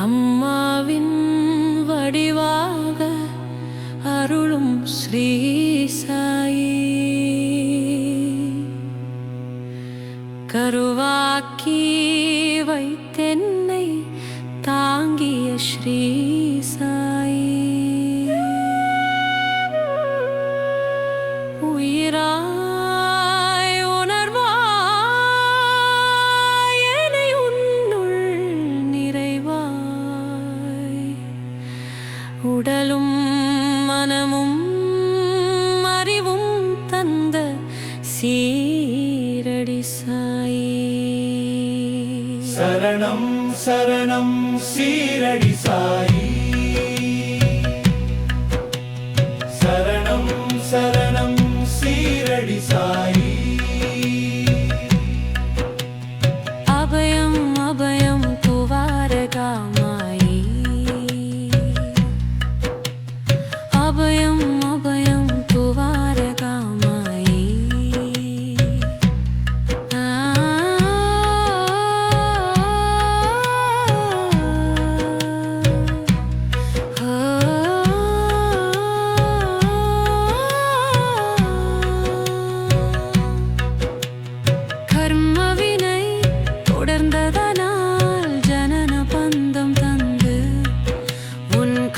அம்மாவின் கருவாக்கி வைத்தென்னை தாங்கிய ஸ்ரீ சாயி. உயிராய் உணர்வாய் என்னை உன்னுள் நிறைவாய். உடலும் மனமும் அறிவும் தந்த சீ சரணம் சரணம் சீரடி சாயி.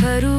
Peru.